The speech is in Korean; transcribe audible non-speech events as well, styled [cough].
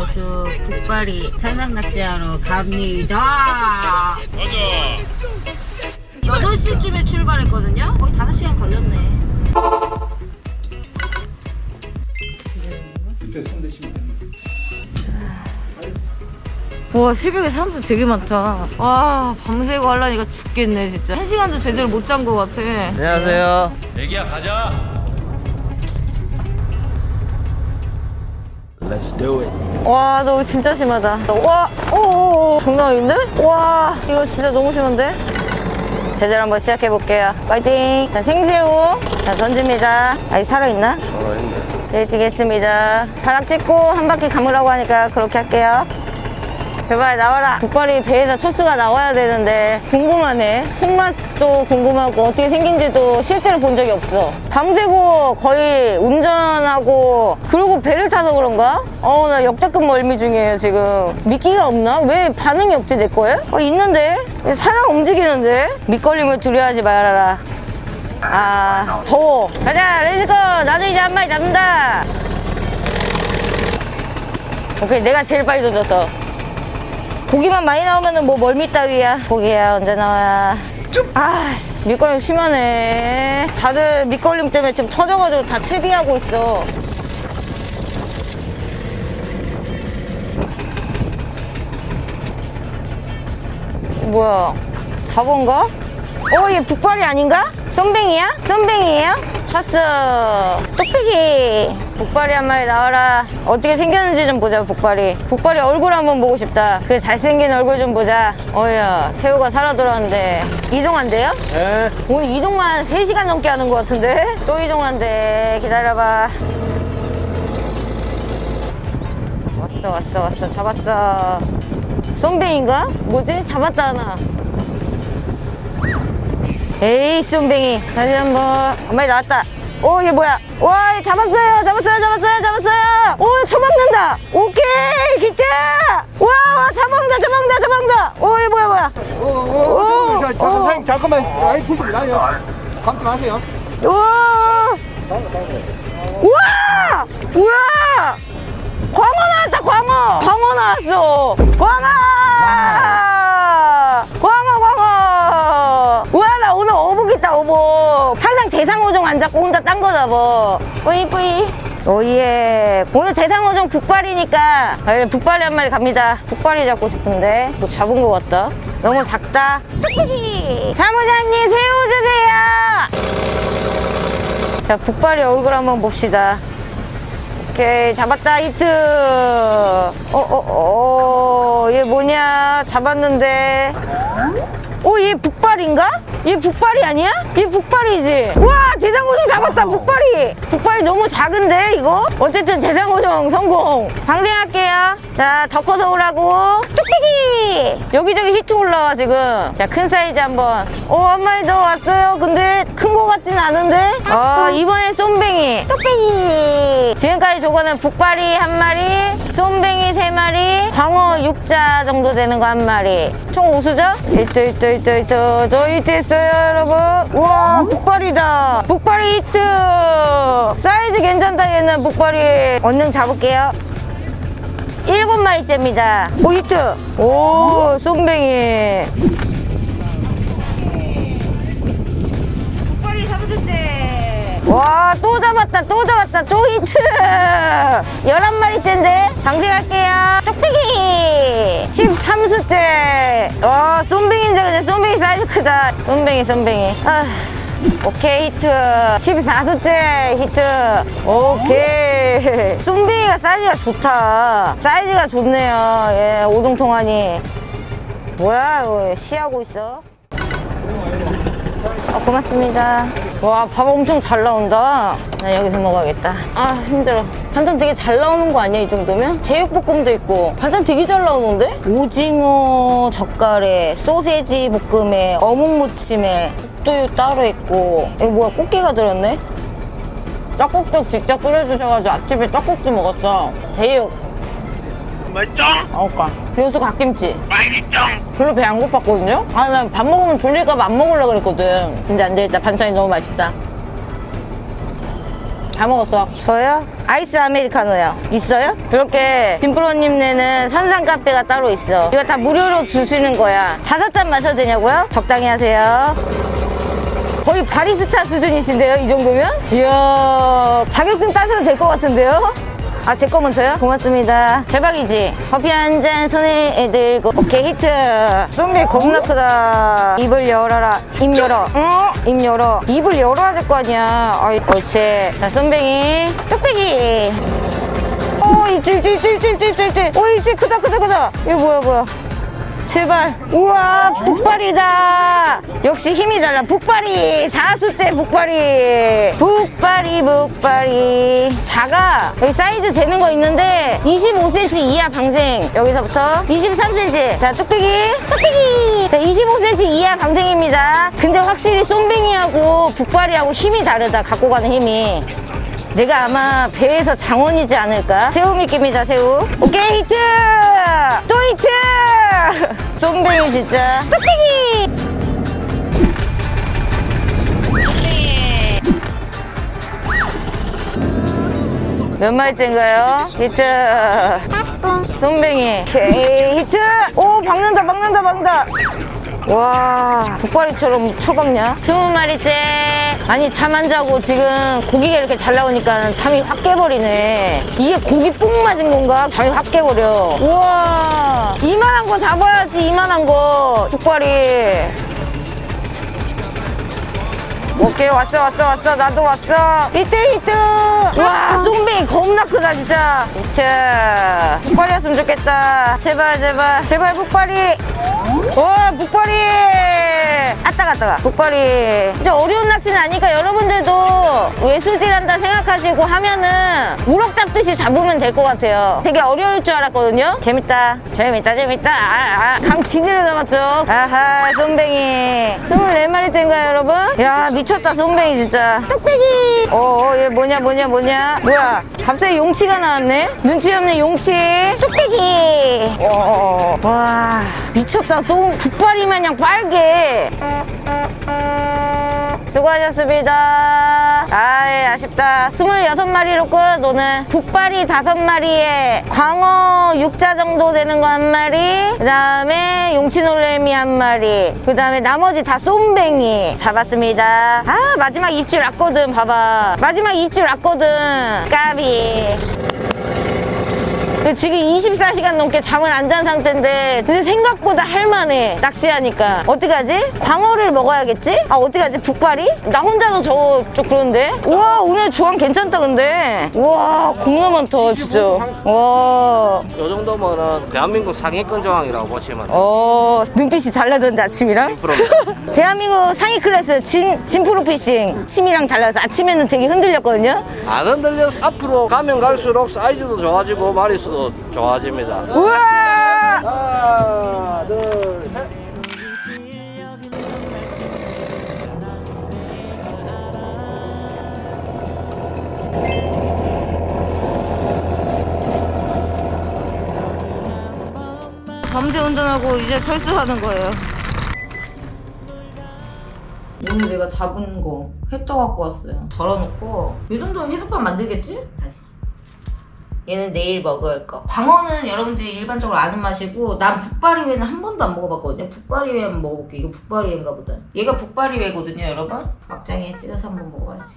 여수 북발이 산낙 낚시하러 갑니다. 가자. 8시쯤에 출발했거든요? 거의 5시간 걸렸네. 밑에 손 대시면 됩니다. 와 새벽에 사람들 되게 많다. 와 밤새고 하려니까 죽겠네 진짜. 한 시간도 제대로 못 잔 것 같아. 안녕하세요. 애기야 가자. Let's do it. 와 너무 진짜 심하다. 와, 오, 장난 아닌데? 와 이거 진짜 너무 심한데? 제대로 한번 시작해 볼게요. 파이팅! 자 생새우 자 던집니다. 아직 살아있나? 살아있네. 네, 드겠습니다. 바닥 찍고 한 바퀴 감으라고 하니까 그렇게 할게요. 제발 나와라. 북발이 배에서 첫수가 나와야 되는데 궁금하네. 손맛 도 궁금하고 어떻게 생긴지도 실제로 본 적이 없어. 밤새고 거의 운전하고 그리고 배를 타서 그런가? 어, 나 역대급 멀미 중이에요 지금. 미끼가 없나? 왜 반응이 없지 내 거에? 어, 있는데? 사람 움직이는데? 밑걸림을 두려워하지 말아라. 아 더워 가자 렛츠고 나도 이제 한 마리 잡는다 오케이 내가 제일 빨리 던졌어 고기만 많이 나오면 은 뭐 멀미 따위야 고기야 언제 나와 아 씨, 밑걸림 심하네 다들 밑걸림 때문에 지금 터져가지고 다 채비하고 있어 뭐야 잡은가? 어, 얘 북발이 아닌가? 쏨뱅이야? 쏨뱅이에요? 쳤어. 뚝배기. 북발이 한 마리 나와라. 어떻게 생겼는지 좀 보자, 북발이. 북발이 얼굴 한번 보고 싶다. 그 잘생긴 얼굴 좀 보자. 어야, 새우가 살아 돌아왔는데. 이동한대요? 네. 오늘 이동만 3시간 넘게 하는 것 같은데? 또 이동한대. 기다려봐. 왔어, 왔어, 왔어. 잡았어. 쏨뱅인가? 뭐지? 잡았다, 하나. 에이 쏨뱅이. 다시 한번. 한 마리 나왔다. 오 얘 뭐야? 와얘 잡았어요. 잡았어요 잡았어요 잡았어요. 오 처먹는다. 오케이 기자 와 와, 잡아먹는다 잡아먹는다 잡아먹는다 오 얘 뭐야 뭐야? 어, 어, 오, 자, 자, 오. 사장님 잠깐만. 아이 풀좀 나요. 감지 마세요. 우와 우와! 우와! 광어 나왔다 광어. 광어 나왔어. 광어 안 잡고 혼자 딴거 잡어 뿌이 뿌이 오예 오늘 대상어종 북발이니까 아, 북발이 한 마리 갑니다 북발이 잡고 싶은데 뭐 잡은 거 같다 너무 작다 사무장님 새우 주세요 자, 북발이 얼굴 한번 봅시다. 오케이, 잡았다, 히트. 어, 어, 어, 얘 뭐냐? 잡았는데. 오, 얘 북발인가? 얘 북발이 아니야? 얘 북발이지? 와, 대장 고정 잡았다, 북발이. 북발이 너무 작은데, 이거? 어쨌든 대장고정 성공. 방생할게요. 자, 더 커서 오라고. 뚝배기! 여기저기 히트 올라와, 지금. 자, 큰 사이즈 한번. 오, 한 마리 더 왔어요. 근데 큰 거 같진 않은데? 어, 이번엔 쏨뱅이. 뚝배기! 지금까지 저거는 북발이 한 마리, 쏨뱅이 세 마리, 광어 육자 정도 되는 거 한 마리. 총 오수죠? 히트, 히트, 히트, 히트. 저 히트 했어요, 여러분. 우와, 북발이다. 북발이 히트. 사이즈 괜찮다, 얘는 북발이. 얼른 잡을게요. 일곱 마리째입니다. 오, 히트. 오, 쏨뱅이. 와, 또 잡았다, 또 잡았다, 또 히트. 열한 마리째인데. 방생할게요. 뚝배기. 13수째. 와, 쏨뱅이인데, 근데 쏨뱅이 사이즈 크다. 쏨뱅이, 쏨뱅이. 아. 오케이 히트 14수째 히트 오케이 쏨뱅이가 사이즈가 좋다 사이즈가 좋네요 예 오동통하니 뭐야 시하고 있어 아, 고맙습니다. 와, 밥 엄청 잘 나온다. 나 여기서 먹어야겠다. 아, 힘들어. 반찬 되게 잘 나오는 거 아니야, 이 정도면? 제육볶음도 있고. 반찬 되게 잘 나오는데? 오징어 젓갈에, 소세지 볶음에, 어묵 무침에, 국도육 따로 있고. 이거 뭐야, 꽃게가 들었네? 짝국도 직접 끓여주셔가지고 아침에 짝국도 먹었어. 제육. 맛있죠? 아까 교수 갓김치. 맛있죠? 별로 배 안 고팠거든요? 아, 나 밥 먹으면 졸릴까봐 안 먹으려고 그랬거든. 근데 안 되겠다. 반찬이 너무 맛있다. 잘 먹었어. 저요? 아이스 아메리카노요. 있어요? 그렇게 김프로님 네는 선상 카페가 따로 있어. 이거 다 무료로 주시는 거야. 다섯 잔 마셔도 되냐고요? 적당히 하세요. 거의 바리스타 수준이신데요, 이 정도면? 이야, 자격증 따셔도 될 것 같은데요? 아, 제 거 먼저요? 고맙습니다. 대박이지? 커피 한 잔 손에 들고, 오케이, 히트. 좀비 겁나 크다. 입을 열어라. 입 열어. 응? 입 열어. 입을 열어야 될 거 아니야. 아이, 옳지. 자, 쏨뱅이. 뚝배기. 오, 입질, 입질, 입질, 입질, 입질. 오, 입질 크다, 크다, 크다. 이거 뭐야, 뭐야. 제발. 우와 북발이다. 역시 힘이 달라. 북발이 사수째 북발이. 북발이 북발이. 작아 여기 사이즈 재는 거 있는데 25cm 이하 방생. 여기서부터 23cm 자 뚝배기 뚝배기. 자 25cm 이하 방생입니다. 근데 확실히 쏨뱅이하고 북발이하고 힘이 다르다. 갖고 가는 힘이. 내가 아마 배에서 장원이지 않을까? 새우 미끼입니다, 새우. 오케이, 히트! [laughs] 쏨뱅이 진짜. 뚝배기! 몇 마리째인가요? 히트! 쏨뱅이. 오케이, 히트! 오, 박는다, 박는다, 박는다! 와, 북발이처럼 쳐박냐? 스무 마리째. 아니, 잠 안 자고 지금 고기가 이렇게 잘 나오니까 잠이 확 깨버리네. 이게 고기 뽕 맞은 건가? 잠이 확 깨버려. 우와, 이만한 거 잡아야지, 이만한 거. 북발이. 오케이 왔어 왔어 왔어 나도 왔어 히트 히트 와 쏨뱅이 겁나 크다 진짜 히트 북발이었으면 좋겠다 제발 제발 제발 북발이 와 북발이! 아따가 아따가. 북발이. 진짜 어려 운 낚시는 아니까 여러분들도 외수질한다 생각하시고 하면은 우럭 잡듯이 잡으면 될 것 같아요. 되게 어려울 줄 알았거든요. 재밌다. 재밌다 재밌다. 아, 아. 강진이를 잡았죠. 아하 쏨뱅이. 24마리째인가요 여러분? 야 미쳤다 쏨뱅이 진짜. 뚝배기 어얘 뭐냐 뭐냐 뭐냐. 뭐야 갑자기 용치가 나왔네? 눈치 없는 용치. 뚝배기 어, 와 미쳤다. 쏨 북발이 마냥 빨개 수고하셨습니다. 아이, 아쉽다. 26마리로 끝, 오늘. 북발이 5마리에 광어 6자 정도 되는 거 한 마리, 그 다음에 용치놀래미 한 마리, 그 다음에 나머지 다 쏨뱅이 잡았습니다. 아, 마지막 입질 왔거든, 봐봐. 마지막 입질 왔거든. 까비. 근데 지금 24시간 넘게 잠을 안 잔 상태인데 근데 생각보다 할만해 낚시하니까 어떡하지? 광어를 먹어야겠지? 아 어떡하지? 북발이? 나 혼자서 저, 좀 그런데 우와 오늘 조항 괜찮다 근데 우와 겁나 많다 진짜 와이 정도면은 대한민국 상위권 조항이라고 보시면 돼요. 어, 눈빛이 달라졌는데 아침이랑? [laughs] 대한민국 상위 클래스 진, 진 프로피싱 아침이랑 달라서 아침에는 되게 흔들렸거든요 안 흔들려서 앞으로 가면 갈수록 사이즈도 좋아지고 마리수도 좋아집니다. 우와 하나, 둘, 셋. 밤새 운전하고 이제 철수하는 거예요. 오늘 내가 잡은 거회떠 갖고 왔어요. 덜어놓고 이 정도면 회덮밥 만들겠지? 다시. 얘는 내일 먹을 거. 광어는 여러분들이 일반적으로 아는 맛이고 난 북바리회는 한 번도 안 먹어봤거든요. 북바리회 한번 먹어볼게. 이거 북바리회인가 보다. 얘가 북바리회거든요, 여러분. 막장에 찍어서 한번 먹어봐야지.